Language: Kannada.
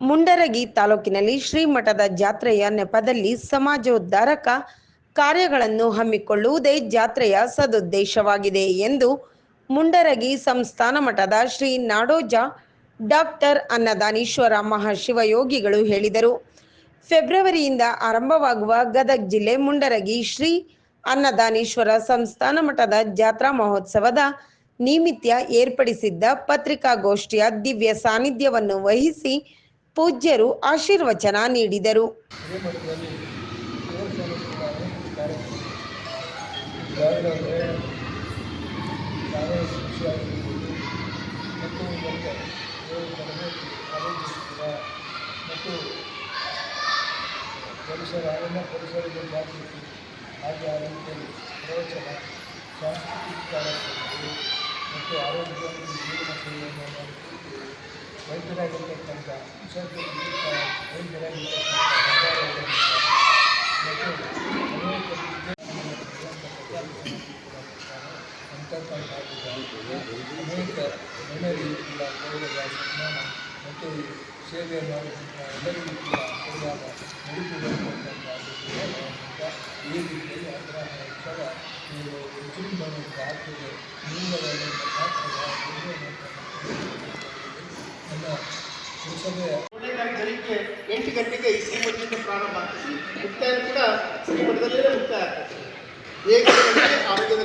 ಮುಂಡರಗಿ ತಾಲೂಕಿನಲ್ಲಿ ಶ್ರೀಮಠದ ಜಾತ್ರೆಯ ನೆಪದಲ್ಲಿ ಸಮಾಜೋದ್ಧಾರಕ ಕಾರ್ಯಗಳನ್ನು ಹಮ್ಮಿಕೊಳ್ಳುವುದೇ ಜಾತ್ರೆಯ ಸದುದ್ದೇಶವಾಗಿದೆ ಎಂದು ಮುಂಡರಗಿ ಸಂಸ್ಥಾನ ಮಠದ ಶ್ರೀ ನಾಡೋಜ ಡಾಕ್ಟರ್ ಅನ್ನದಾನೀಶ್ವರ ಮಹಾಶಿವಯೋಗಿಗಳು ಹೇಳಿದರು. ಫೆಬ್ರವರಿಯಿಂದ ಆರಂಭವಾಗುವ ಗದಗ್ ಜಿಲ್ಲೆ ಮುಂಡರಗಿ ಶ್ರೀ ಅನ್ನದಾನೀಶ್ವರ ಸಂಸ್ಥಾನ ಮಠದ ಜಾತ್ರಾ ಮಹೋತ್ಸವದ ನಿಮಿತ್ತ ಏರ್ಪಡಿಸಿದ್ದ ಪತ್ರಿಕಾಗೋಷ್ಠಿಯ ದಿವ್ಯ ಸಾನ್ನಿಧ್ಯವನ್ನು ವಹಿಸಿ ಪೂಜ್ಯರು ಆಶೀರ್ವಚನ ನೀಡಿದರು. ಸಾಂಸ್ಕೃತಿಕ ಮತ್ತು ಆರೋಗ್ಯ ಜೀವನ ಅನೇಕ ಜನರಿಗೆ ಕೂಡ ಗೌರವ ಸನ್ಮಾನ ಮತ್ತು ಸೇವೆ ಮಾಡುವಂಥ ಎಲ್ಲರಿಗೂ ಕೂಡ ಗೌರವ ನಡೀತಿರತಕ್ಕಂಥ ಈ ಆಗ್ರಹ ಉತ್ಸವ ನೀವು ವಿಜೃಂಭಣೆಯಿಂದ ಆಗ್ತದೆ ನೀವುಗಳನ್ನು ನನ್ನ ಬೆಳಿಗ್ಗೆ ಎಂಟು ಗಂಟೆಗೆ ಈ ಶ್ರೀಮಠದಿಂದ ಪ್ರಾರಂಭ ಆಗ್ತದೆ. ಮುಕ್ತಾಯ ಕೂಡ ಶ್ರೀಮಠದಲ್ಲೇ ಮುಕ್ತಾಯ ಆಗ್ತದೆ. ಏಕೆ ಆರೋಗ್ಯದ